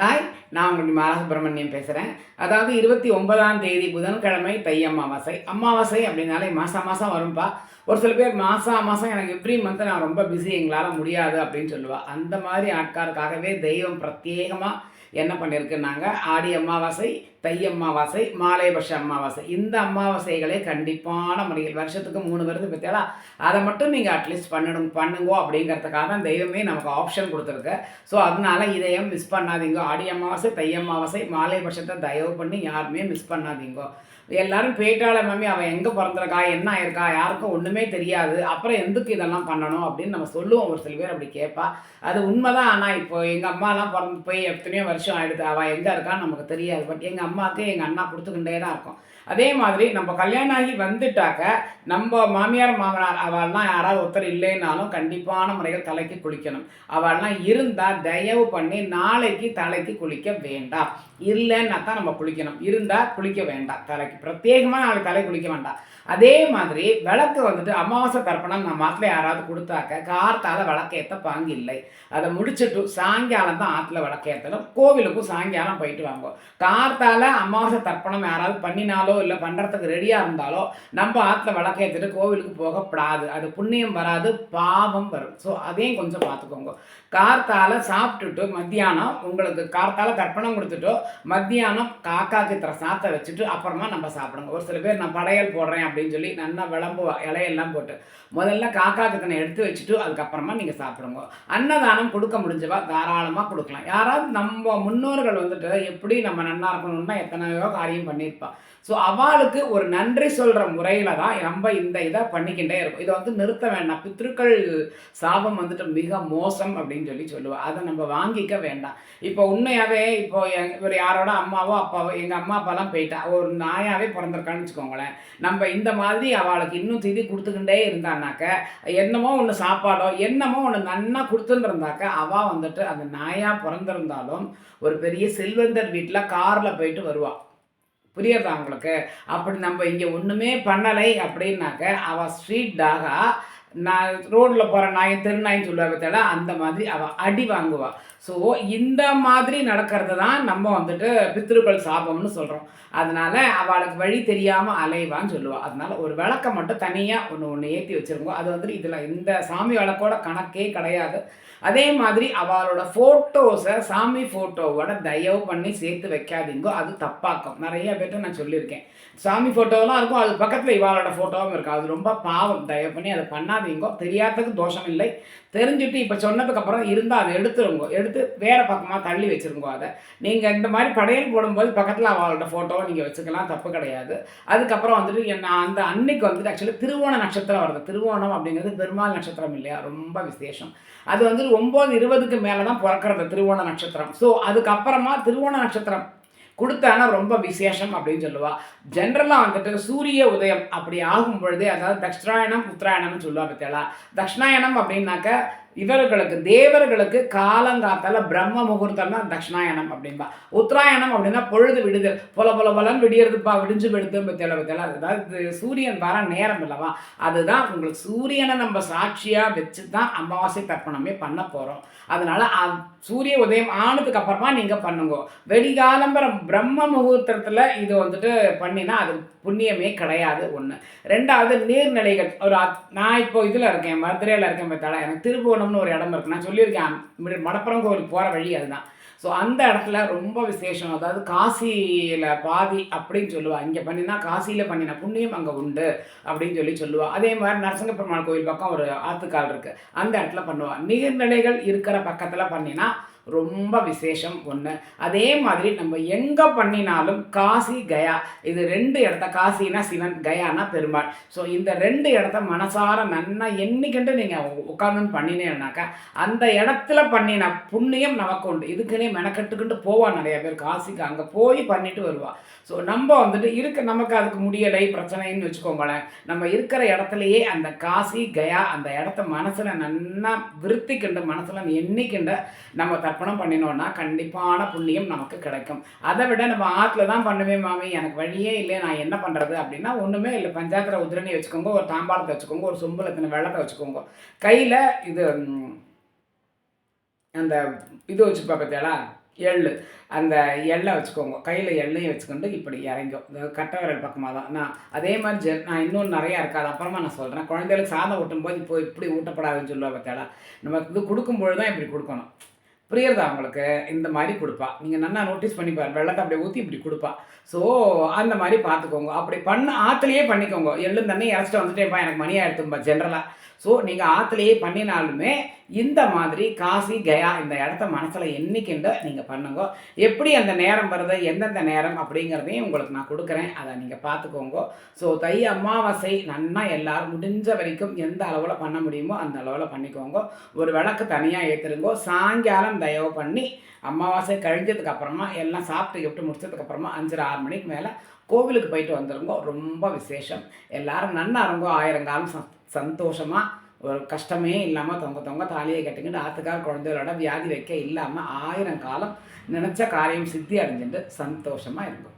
Hi நான் உங்களுடைய மாலசுப்ரமணியம் பேசுகிறேன் அதாவது இருபத்தி ஒன்பதாம் தேதி புதன்கிழமை தை அமாவாசை. அமாவாசை அப்படின்னாலே மாதம் மாதம் வரும்பா. ஒரு சில பேர் மாதம் மாதம் எனக்கு எவ்ரி மந்த் நான் ரொம்ப பிஸி எங்களால் முடியாது அப்படின்னு சொல்லுவாள் அந்த மாதிரி ஆட்காருக்காகவே தெய்வம் பிரத்யேகமாக என்ன பண்ணியிருக்குன்னாங்க ஆடி அமாவாசை தை அமாவாசை மாலைபட்ச அமாவாசை. இந்த அமாவாசைகளே கண்டிப்பான முறையில் வருஷத்துக்கு மூணு வருது பற்றியாலா அதை மட்டும் நீங்கள் அட்லீஸ்ட் பண்ணணும் பண்ணுங்கோ அப்படிங்கிறதுக்காக தான் தெய்வமே நமக்கு ஆப்ஷன் கொடுத்துருக்கு. ஸோ அதனால இதையும் மிஸ் பண்ணாதீங்க. ஆடி அமாவாசை தை அமாவாசை மாலைபட்சத்தை தயவு பண்ணி யாருமே மிஸ் பண்ணாதீங்க. எல்லாரும் பேட்டாள மாமி அவன் எங்கே பிறந்திருக்கா? என்ன ஆயிருக்கா? யாருக்கும் ஒன்றுமே தெரியாது. அப்புறம் எதுக்கு இதெல்லாம் பண்ணணும்? அப்படின்னு நம்ம சொல்லுவோம். ஒரு சில பேர் அப்படி கேட்பா. அது உண்மைதான். ஆனால் இப்போ எங்கள் அம்மாலாம் பிறந்து போய் எத்தனையோ வருஷம் ஆயிடுது. அவள் எங்கே இருக்கான்னு நமக்கு தெரியாது. பட் எங்கள் அம்மாவுக்கு எங்கள் அண்ணா கொடுத்துக்கிட்டே தான் இருக்கும். அதே மாதிரி நம்ம கல்யாணம் ஆகி வந்துட்டாக்க நம்ம மாமியார் மாமனார் அவள்லாம் யாராவது ஒருத்தர் இல்லைன்னாலும் கண்டிப்பான முறையில் தலைக்கு குளிக்கணும். அவள்லாம் இருந்தால் தயவு பண்ணி நாளைக்கு தலைக்கு குளிக்க வேண்டாம். இல்லைன்னா தான் நம்ம குளிக்கணும். இருந்தால் குளிக்க வேண்டாம் தலைக்கு. பிரத்யேகமாக நாளைக்கு தலை குளிக்க வேண்டாம். அதே மாதிரி விளக்கு வந்துட்டு அமாவாசை தர்ப்பணம் நம்ம ஆற்றுல யாராவது கொடுத்தாக்க கார்த்தால விளக்கேற்ற பாங்கு இல்லை. அதை முடிச்சுட்டு சாயங்காலம் தான் ஆற்றுல விளக்கேற்றணும் கோவிலுக்கும் சாயங்காலம் போயிட்டு வாங்க. கார்த்தால அமாவாசை தர்ப்பணம் யாராவது பண்ணினாலோ இல்லை பண்ணுறதுக்கு ரெடியாக இருந்தாலோ நம்ம ஆற்றுல விளக்கேற்றிட்டு கோவிலுக்கு போகப்படாது. அது புண்ணியம் வராது பாவம் வரும். ஸோ அதையும் கொஞ்சம் பார்த்துக்கோங்க கார்த்தால சாப்பிட்டுட்டு மத்தியானம் உங்களுக்கு கார்த்தால தர்ப்பணம் கொடுத்துட்டோ மத்தியானம் காக்கா இத்தனை சாத்தை வச்சுட்டு அப்புறமா நம்ம சாப்பிடுங்க. ஒரு சில பேர் நான் படையல் போடுறேன் அப்படின்னு சொல்லி நல்லா விளம்பு இலையெல்லாம் போட்டு முதல்ல காக்கா கித்தனை எடுத்து வச்சுட்டு அதுக்கப்புறமா நீங்கள் சாப்பிடுங்க. அன்னதானம் கொடுக்க முடிஞ்சவா தாராளமாக கொடுக்கலாம். யாராவது நம்ம முன்னோர்கள் வந்துட்டு எப்படி நம்ம நல்லா இருக்கணும்னா எத்தனையோ காரியம் பண்ணியிருப்பான் ஸோ அவளுக்கு ஒரு நன்றி சொல்கிற முறையில் தான் நம்ம இந்த இதை பண்ணிக்கிட்டே இருக்கும். இதை வந்து நிறுத்த வேண்டாம். பித்ருக்கள் சாபம் வந்துட்டு மிக மோசம் அப்படின்னு சொல்லி சொல்லுவாள் அதை நம்ம வாங்கிக்க வேண்டாம். இப்போ உண்மையாகவே இப்போ எங் இவர் யாரோட அம்மாவோ அப்பாவோ எங்கள் அம்மா அப்பாலாம் போயிட்டா ஒரு நாயாகவே பிறந்திருக்கான்னு வச்சுக்கோங்களேன். நம்ம இந்த மாதிரி அவளுக்கு இன்னும் திதி கொடுத்துக்கிட்டே இருந்தானாக்க என்னமோ ஒன்று சாப்பாடோ என்னமோ ஒன்று நன்னா கொடுத்துருந்தாக்க அவள் வந்துட்டு அந்த நாயாக பிறந்திருந்தாலும் ஒரு பெரிய செல்வந்தர் வீட்டில் காரில் போயிட்டு வருவாள் புரியுறதா உங்களுக்கு? அப்படி நம்ம இங்கே ஒன்றுமே பண்ணலை அப்படின்னாக்க அவள் ஸ்ட்ரீட் டாகா நான் ரோட்டில் போகிற நாய் தெருநாயின்னு சொல்லுவா பார்த்தா அந்த மாதிரி அவள் அடி வாங்குவாள் ஸோ இந்த மாதிரி நடக்கிறது தான் நம்ம வந்துட்டு பித்திருக்கள் சாபம்னு சொல்கிறோம் அதனால் அவளுக்கு வழி தெரியாமல் அலைவான்னு சொல்லுவாள் அதனால் ஒரு விளக்கை மட்டும் தனியாக ஒன்று ஒன்று ஏற்றி வச்சுருங்கோ. அது வந்துட்டு இதில் இந்த சாமி விளக்கோட கணக்கே கிடையாது. அதே மாதிரி அவளோட ஃபோட்டோஸை சாமி ஃபோட்டோவோட தயவு பண்ணி சேர்த்து வைக்காதீங்கோ. அது தப்பாக்கும். நிறைய பேர்ட்ட நான் சொல்லியிருக்கேன். சாமி ஃபோட்டோலாம் இருக்கும். அது பக்கத்தில் இவாளோட ஃபோட்டோவும் இருக்கும் அது ரொம்ப பாவம். தயவு பண்ணி அதை பண்ணாதீங்கோ. தெரியாததுக்கு தோஷம் இல்லை. தெரிஞ்சுட்டு இப்போ சொன்னதுக்கப்புறம் இருந்தால் அதை எடுத்துருங்க. எடுத்து வேறு பக்கமாக தள்ளி வச்சுருங்கோ அதை. நீங்கள் இந்த மாதிரி படையல் போடும்போது பக்கத்தில் அவளோட ஃபோட்டோவை நீங்கள் வச்சுக்கலாம் தப்பு கிடையாது. அதுக்கப்புறம் வந்துட்டு என்ன அந்த அன்னைக்கு வந்துட்டு ஆக்சுவலி திருவோண நட்சத்திரம் வருது. திருவோணம் அப்படிங்கிறது பெருமாள் நட்சத்திரம் இல்லையா? ரொம்ப விசேஷம். அது வந்து ஒம்பது இருபதுக்கு மேலே தான் பிறக்கிறது திருவோண நட்சத்திரம். ஸோ அதுக்கப்புறமா திருவோண நட்சத்திரம் கொடுத்தானா ரொம்ப விசேஷம் அப்படின்னு சொல்லுவா. ஜென்ரலாக வந்துட்டு சூரிய உதயம் அப்படி ஆகும் பொழுதே அதாவது தக்ஷாயணம் உத்தராயணம்னு சொல்லுவா பத்தியாளா? தக்ஷணாயணம் அப்படின்னாக்க இவர்களுக்கு தேவர்களுக்கு காலங்காத்தால பிரம்ம முகூர்த்தம்னா தட்சிணாயணம் அப்படின்பா. உத்தராயணம் அப்படின்னா பொழுது விடுதல். பொல பொல பலன் விடியறதுப்பா விடிஞ்சு விடுத்து பத்தியால பத்தியால அதாவது சூரியன் வர நேரம் இல்லவா? அதுதான் உங்களுக்கு சூரியனை நம்ம சாட்சியாக வச்சு தான் அமாவாசை தர்ப்பணமே பண்ண போகிறோம் அதனால சூரிய உதயம் ஆனதுக்கு அப்புறமா நீங்கள் பண்ணுங்க. வெடிகாலம்பரம் பிரம்ம முகூர்த்தத்தில் இது வந்துட்டு பண்ணினா அது புண்ணியமே கிடையாது ஒன்று ரெண்டாவது நீர்நிலைகள் ஒரு நான் இப்போ இதில் இருக்கேன் மதுரையில் இருக்கேன் பார்த்தாலும் எனக்கு திருபுவனம்னு ஒரு இடம் இருக்கு. நான் சொல்லியிருக்கேன் மடப்புறம் கோவில் போகிற வழி அதுதான். ஸோ அந்த இடத்துல ரொம்ப விசேஷம். அதாவது காசியில் பாதி அப்படின்னு சொல்லுவாள் இங்கே பண்ணினா காசியில் பண்ணின புண்ணியம் அங்கே உண்டு அப்படின்னு சொல்லி சொல்லுவாள் அதே மாதிரி நரசிங்க பெருமாள் கோவில் பக்கம் ஒரு ஆத்துக்கால் இருக்குது அந்த இடத்துல பண்ணுவாள் நீர்நிலைகள் இருக்கிற பக்கத்தில் பண்ணினா ரொம்ப விசேஷம் ஒன்று அதே மாதிரி நம்ம எங்கே பண்ணினாலும் காசி கயா. இது ரெண்டு இடத்த காசினா சிவன் கயானா பெருமாள். ஸோ இந்த ரெண்டு இடத்த மனசார நன்னா என்னைக்கிட்டு நீங்கள் உட்காந்துன்னு பண்ணினேன்னாக்கா அந்த இடத்துல பண்ணின புண்ணியம் நமக்கு உண்டு. இதுக்குன்னே மெனக்கட்டுக்கிட்டு போவா நிறைய பேர் காசிக்கு. அங்கே போய் பண்ணிட்டு வருவா. ஸோ நம்ம வந்துட்டு இருக்க நமக்கு அதுக்கு முடியலை பிரச்சனைன்னு வச்சுக்கோங்களேன். நம்ம இருக்கிற இடத்துலையே அந்த காசி கயா அந்த இடத்த மனசில் நன்னா விருத்திக்கிண்டு மனசில் எண்ணிக்கிண்டு நம்ம தர்ப்பணம் பண்ணினோன்னா கண்டிப்பான புண்ணியம் நமக்கு கிடைக்கும். அதை விட நம்ம ஆற்றுல தான் பண்ணுவேன் மாமி. எனக்கு வழியே இல்லை. நான் என்ன பண்ணுறது அப்படின்னா ஒன்றுமே இல்லை. பஞ்சாயத்தில் உதிரணி வச்சுக்கோங்க ஒரு தாம்பாளத்தை வச்சுக்கோங்க ஒரு சொம்பில் வெள்ளத்தை வச்சுக்கோங்க. கையில் இது அந்த இது வச்சுப்பா பார்த்தியாளா எள்ளு. அந்த எள்ளை வச்சுக்கோங்க. கையில் எள்ளையும் வச்சுக்கொண்டு இப்படி இறங்கும். இந்த விரல் பக்கமாக தான். நான் அதே மாதிரி ஜெ நான் இன்னும் நிறையா இருக்காது அப்புறமா நான் சொல்கிறேன் குழந்தைகளுக்கு சாதம் ஊட்டும்போது இப்போ இப்படி ஊட்டப்படாதுன்னு சொல்லுவா பார்த்தாடா நம்ம இது கொடுக்கும்பொழுது தான் இப்படி கொடுக்கணும். புரியுறதா உங்களுக்கு? இந்த மாதிரி கொடுப்பா. நீங்கள் நல்லா நோட்டீஸ் பண்ணி பாரு வெள்ளத்தை அப்படியே ஊற்றி இப்படி கொடுப்பா. ஸோ அந்த மாதிரி பார்த்துக்கோங்க. அப்படி பண்ண ஆற்றுலையே பண்ணிக்கோங்க. எள்ளும் தண்ணி இறச்சிட்டு வந்துட்டேப்பா எனக்கு மணி எடுத்துப்பா ஜென்ரலாக ஸோ நீங்கள் ஆற்றுலையே பண்ணினாலுமே இந்த மாதிரி காசி கயா இந்த இடத்த மனசில் என்னைக்குண்டு நீங்கள் பண்ணுங்க. எப்படி அந்த நேரம் வருது எந்தெந்த நேரம் அப்படிங்கிறதையும் உங்களுக்கு நான் கொடுக்குறேன். அதை நீங்கள் பார்த்துக்கோங்க. ஸோ தை அமாவாசை நன்னா எல்லோரும் முடிஞ்ச வரைக்கும் எந்த அளவில் பண்ண முடியுமோ அந்த அளவில் பண்ணிக்கோங்க. ஒரு விளக்கு தனியாக ஏற்றுருங்கோ சாயங்காலம் தயவு பண்ணி அமாவாசை கழிஞ்சதுக்கு அப்புறமா எல்லாம் சாப்பிட்டு கிப்ட்டு முடிச்சதுக்கப்புறமா அஞ்சரை ஆறு மணிக்கு மேலே கோவிலுக்கு போயிட்டு வந்துருங்கோ. ரொம்ப விசேஷம். எல்லாரும் நன்னா இருங்கோ. ஆயிரங்காலம் சந்தோஷமாக ஒரு கஷ்டமே இல்லாமல் தொங்க தொங்க தாலியை கட்டிக்கிட்டு ஆத்துக்கார குழந்தைகளோட வியாதி வைக்க இல்லாமல் ஆயிரம் காலம் நினச்ச காரியம் சித்தி அடைஞ்சிட்டு சந்தோஷமாக இருக்கும்